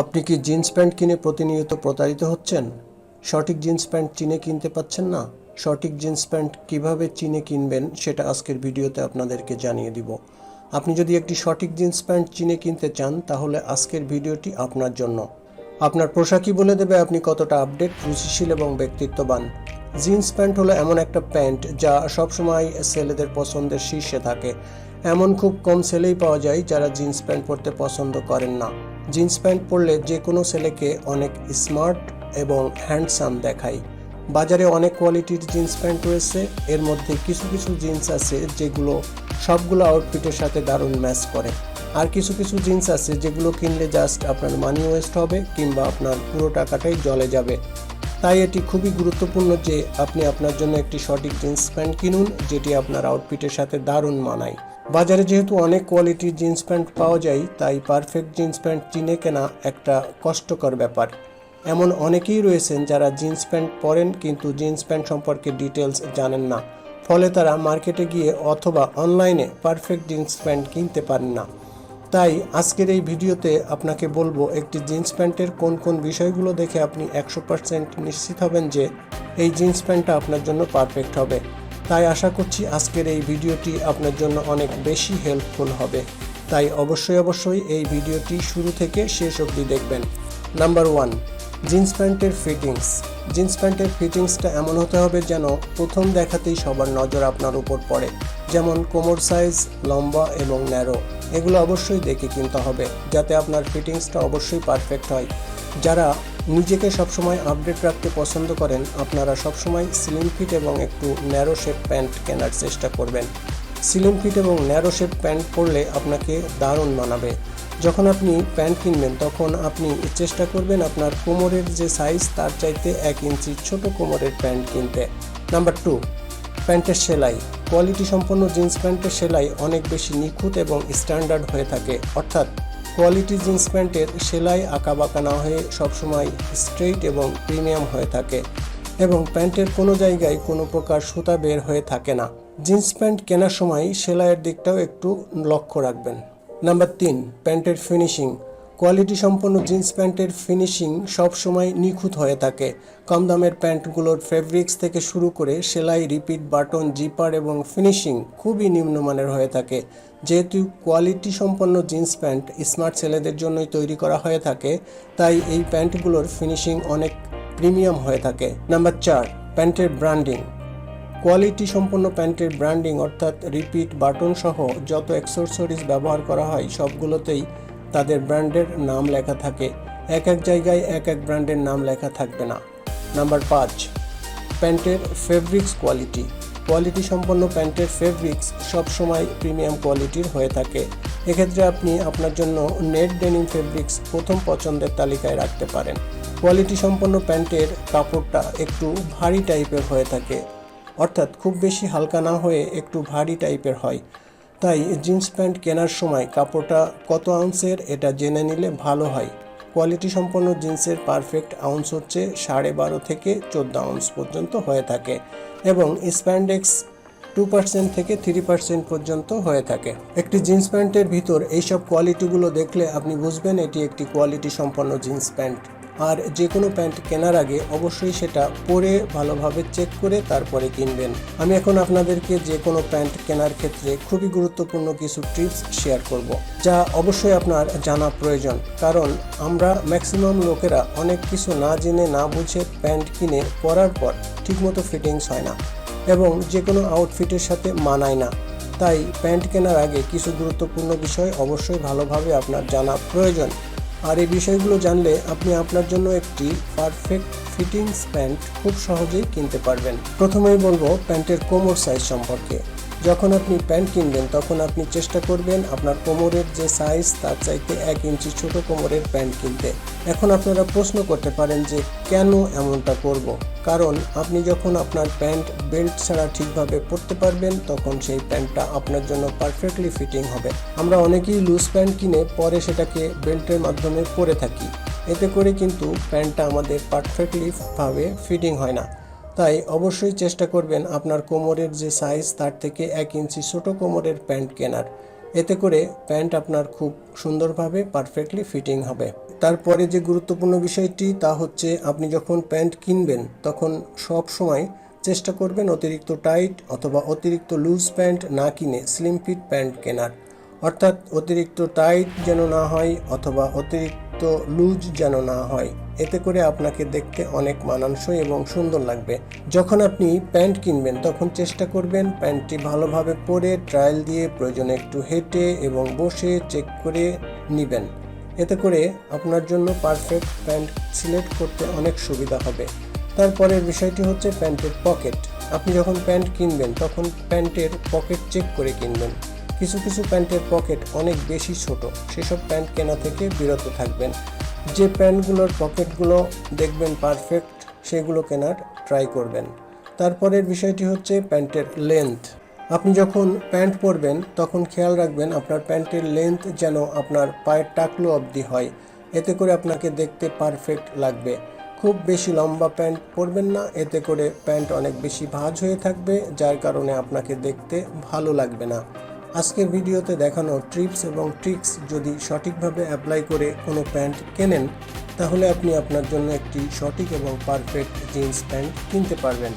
আপনি কি jeans pant কিনে প্রতিনিয়ত প্রতারিত হচ্ছেন? সঠিক জিন্স প্যান্ট চিনে কিনতে পাচ্ছেন না? সঠিক জিন্স প্যান্ট কীভাবে চিনে কিনবেন সেটা আজকের ভিডিওতে আপনাদেরকে জানিয়ে দিব। আপনি যদি একটি সঠিক জিন্স প্যান্ট চিনে কিনতে চান, তাহলে আজকের ভিডিওটি আপনার জন্য। আপনার পোশাকই বলে দেবে আপনি কতটা আপডেট রুচিশীল এবং ব্যক্তিত্ববান। জিন্স প্যান্ট হলো এমন একটা প্যান্ট যা সবসময় ছেলেদের পছন্দের শীর্ষে থাকে। এমন খুব কম ছেলেই পাওয়া যায় যারা জিন্স প্যান্ট পরতে পছন্দ করেন না। জিন্স প্যান্ট পরলে যে কোনো ছেলেকে অনেক স্মার্ট এবং হ্যান্ডসাম দেখায়। বাজারে অনেক কোয়ালিটির জিন্স প্যান্ট রয়েছে। এর মধ্যে কিছু কিছু জিন্স আছে যেগুলো সবগুলো আউটফিটের সাথে দারুণ ম্যাচ করে। আর কিছু কিছু জিন্স আছে যেগুলো কিনলে জাস্ট আপনার মানি ওয়েস্ট হবে কিংবা আপনার পুরো টাকাটাই জলে যাবে। তাই এটি খুবই গুরুত্বপূর্ণ যে আপনি আপনার জন্য একটি সঠিক জিন্স প্যান্ট কিনুন, যেটি আপনার আউটফিটের সাথে দারুণ মানায়। বাজারে যেহেতু অনেক কোয়ালিটির জিন্স প্যান্ট পাওয়া যায়, তাই পারফেক্ট জিন্স প্যান্ট চিনে কেনা একটা কষ্টকর ব্যাপার। এমন অনেকেই রয়েছেন যারা জিন্স প্যান্ট পরেন কিন্তু জিন্স প্যান্ট সম্পর্কে ডিটেলস জানেন না। ফলে তারা মার্কেটে গিয়ে অথবা অনলাইনে পারফেক্ট জিন্স প্যান্ট কিনতে পারেন না। তাই আজকের এই ভিডিওতে আপনাকে বলব, একটি জিন্স প্যান্টের কোন কোন বিষয়গুলো দেখে আপনি একশো পার্সেন্ট নিশ্চিত হবেন যে এই জিন্স প্যান্টটা আপনার জন্য পারফেক্ট হবে। তাই আশা করছি আজকের এই ভিডিওটি আপনার জন্য অনেক বেশি হেল্পফুল হবে। তাই অবশ্যই অবশ্যই এই ভিডিওটি শুরু থেকে শেষ অবধি দেখবেন। নাম্বার ওয়ান জিন্স প্যান্টের ফিটিংস জিন্স প্যান্টের ফিটিংসটা এমন হতে হবে যেন প্রথম দেখাতেই সবার নজর আপনার উপর পড়ে। যেমন কোমর সাইজ লম্বা এবং ন্যারো এগুলো অবশ্যই দেখে কিনতে হবে, যাতে আপনার ফিটিংসটা অবশ্যই পারফেক্ট হয়। যারা নিজেকে সবসময় আপডেট রাখতে পছন্দ করেন, আপনারা সবসময় স্লিম ফিট এবং একটু ন্যারো শেপ প্যান্ট কেনার চেষ্টা করবেন। স্লিম ফিট এবং ন্যারো শেপ প্যান্ট পরলে আপনাকে দারুণ মানাবে। যখন আপনি প্যান্ট কিনবেন, তখন আপনি চেষ্টা করবেন আপনার কোমরের যে সাইজ তার চাইতে এক ইঞ্চি ছোট কোমরের প্যান্ট কিনতে। নাম্বার টু প্যান্টের সেলাই। কোয়ালিটি সম্পন্ন জিন্স প্যান্টের সেলাই অনেক বেশি নিখুঁত এবং স্ট্যান্ডার্ড হয়ে থাকে। অর্থাৎ কোয়ালিটি জিন্স প্যান্টের সেলাই আঁকা বাঁকা না হয়ে সবসময় স্ট্রেইট এবং প্রিমিয়াম হয়ে থাকে এবং প্যান্টের কোনো জায়গায় কোনো প্রকার সুতা বের হয়ে থাকে না। জিন্স প্যান্ট কেনার সময় সেলাইয়ের দিকটাও একটু লক্ষ্য রাখবেন। নাম্বার তিন, প্যান্টের ফিনিশিং। কোয়ালিটি সম্পন্ন জিন্স প্যান্টের ফিনিশিং সবসময় নিখুঁত হয়ে থাকে। কম দামের প্যান্টগুলোর ফেব্রিক্স থেকে শুরু করে সেলাই, রিপিট, বাটন, জিপার এবং ফিনিশিং খুবই নিম্নমানের হয়ে থাকে। যেহেতু কোয়ালিটি সম্পন্ন জিন্স প্যান্ট স্মার্ট ছেলেদের জন্যই তৈরি করা হয়ে থাকে, তাই এই প্যান্টগুলোর ফিনিশিং অনেক প্রিমিয়াম হয়ে থাকে। নাম্বার চার, প্যান্টের ব্র্যান্ডিং। কোয়ালিটি সম্পন্ন প্যান্টের ব্র্যান্ডিং অর্থাৎ রিপিট, বাটন সহ যত অ্যাক্সেসরিজ ব্যবহার করা হয়, সবগুলোতেই তাদের ব্র্যান্ডের নাম লেখা থাকে। এক এক জায়গায় এক এক ব্র্যান্ডের নাম লেখা থাকবে না। নাম্বার পাঁচ, প্যান্টের ফেব্রিক্স কোয়ালিটি। কোয়ালিটি সম্পন্ন প্যান্টের ফেব্রিক্স সবসময় প্রিমিয়াম কোয়ালিটির হয়ে থাকে। এক্ষেত্রে আপনি আপনার জন্য নেট ডেনিম ফেব্রিক্স প্রথম পছন্দের তালিকায় রাখতে পারেন। কোয়ালিটি সম্পন্ন প্যান্টের কাপড়টা একটু ভারী টাইপের হয়ে থাকে। অর্থাৎ খুব বেশি হালকা না হয়ে একটু ভারী টাইপের হয়। তাই জিন্স প্যান্ট কেনার সময় কাপড়টা কত আউন্সের এটা জেনে নিলে ভালো হয়। কোয়ালিটি সম্পন্ন জিন্সের পারফেক্ট আউন্স হচ্ছে সাড়ে বারো থেকে চোদ্দ আউন্স পর্যন্ত হয়ে থাকে এবং স্প্যান্ডেক্স টু পার্সেন্ট থেকে থ্রি পার্সেন্ট পর্যন্ত হয়ে থাকে। একটি জিন্স প্যান্টের ভিতর এইসব কোয়ালিটিগুলো দেখলে আপনি বুঝবেন এটি একটি কোয়ালিটি সম্পন্ন জিন্স প্যান্ট। আর যে কোনো প্যান্ট কেনার আগে অবশ্যই সেটা পরে ভালোভাবে চেক করে তারপরে কিনবেন। আমি এখন আপনাদেরকে যে কোনো প্যান্ট কেনার ক্ষেত্রে খুবই গুরুত্বপূর্ণ কিছু টিপস শেয়ার করব, যা অবশ্যই আপনার জানা প্রয়োজন। কারণ আমরা ম্যাক্সিমাম লোকেরা অনেক কিছু না জেনে না বুঝে প্যান্ট কিনে পরার পর ঠিকমতো ফিটিংস হয় না এবং যে কোনো আউটফিটের সাথে মানায় না। তাই প্যান্ট কেনার আগে কিছু গুরুত্বপূর্ণ বিষয় অবশ্যই ভালোভাবে আপনার জানা প্রয়োজন। আর এই বিষয়গুলো জানলে আপনি আপনার জন্য একটি পারফেক্ট ফিটিংস প্যান্ট খুব সহজেই কিনতে পারবেন। প্রথমেই বলব প্যান্টের কোমর সাইজ সম্পর্কে। যখন আপনি প্যান্ট কিনবেন, তখন আপনি চেষ্টা করবেন আপনার কোমরের যে সাইজ তার চাইতে এক ইঞ্চি ছোট কোমরের প্যান্ট কিনতে। এখন আপনারা প্রশ্ন করতে পারেন যে, কেন এমনটা করব। কারণ আপনি যখন আপনার প্যান্ট বেল্ট ছাড়া ঠিকভাবে পরতে পারবেন, তখন সেই প্যান্টটা আপনার জন্য পারফেক্টলি ফিটিং হবে। আমরা অনেকেই লুজ প্যান্ট কিনে পরে সেটাকে বেল্টের মাধ্যমে পরে থাকি। এতে করে কিন্তু প্যান্টটা আমাদের পারফেক্টলি ভাবে ফিটিং হয় না। তাই অবশ্যই চেষ্টা করবেন আপনার কোমরের যে সাইজ তার থেকে এক ইঞ্চি ছোট কোমরের প্যান্ট কেনার। এতে করে প্যান্ট আপনার খুব সুন্দরভাবে পারফেক্টলি ফিটিং হবে। তারপরে যে গুরুত্বপূর্ণ বিষয়টি তা হচ্ছে আপনি যখন প্যান্ট কিনবেন তখন সব সময় চেষ্টা করবেন অতিরিক্ত টাইট অথবা অতিরিক্ত লুজ প্যান্ট না কিনে স্লিম ফিট প্যান্ট কেনার। অর্থাৎ অতিরিক্ত টাইট যেন না হয় অথবা অতিরিক্ত লুজ যেন না হয়। এতে করে আপনাকে দেখতে অনেক মানানসই এবং সুন্দর লাগবে। যখন আপনি প্যান্ট কিনবেন, তখন চেষ্টা করবেন প্যান্টটি ভালোভাবে পরে ট্রায়াল দিয়ে প্রয়োজনে একটু হেঁটে এবং বসে চেক করে নেবেন। এতে করে আপনার জন্য পারফেক্ট প্যান্ট সিলেক্ট করতে অনেক সুবিধা হবে। তারপরের বিষয়টি হচ্ছে প্যান্টের পকেট। আপনি যখন প্যান্ট কিনবেন, তখন প্যান্টের পকেট চেক করে কিনবেন। কিছু কিছু প্যান্টের পকেট অনেক বেশি ছোট। সেসব প্যান্ট কেনা থেকে বিরত থাকবেন। যে প্যান্টগুলোর পকেটগুলো দেখবেন পারফেক্ট, সেগুলো কেনার ট্রাই করবেন। তারপরের বিষয়টি হচ্ছে প্যান্টের লেন্থ। আপনি যখন প্যান্ট পরবেন, তখন খেয়াল রাখবেন আপনার প্যান্টের লেন্থ যেন আপনার পায়ের টাকলো অবধি হয়। এতে করে আপনাকে দেখতে পারফেক্ট লাগবে। খুব বেশি লম্বা প্যান্ট পরবেন না, এতে করে প্যান্ট অনেক বেশি ভাঁজ হয়ে থাকবে, যার কারণে আপনাকে দেখতে ভালো লাগবে না। আজকের ভিডিওতে দেখানো ট্রিপস এবং ট্রিক্স যদি সঠিকভাবে অ্যাপ্লাই করে কোনো প্যান্ট কেনেন, তাহলে আপনি আপনার জন্য একটি সঠিক এবং পারফেক্ট জিন্স প্যান্ট কিনতে পারবেন।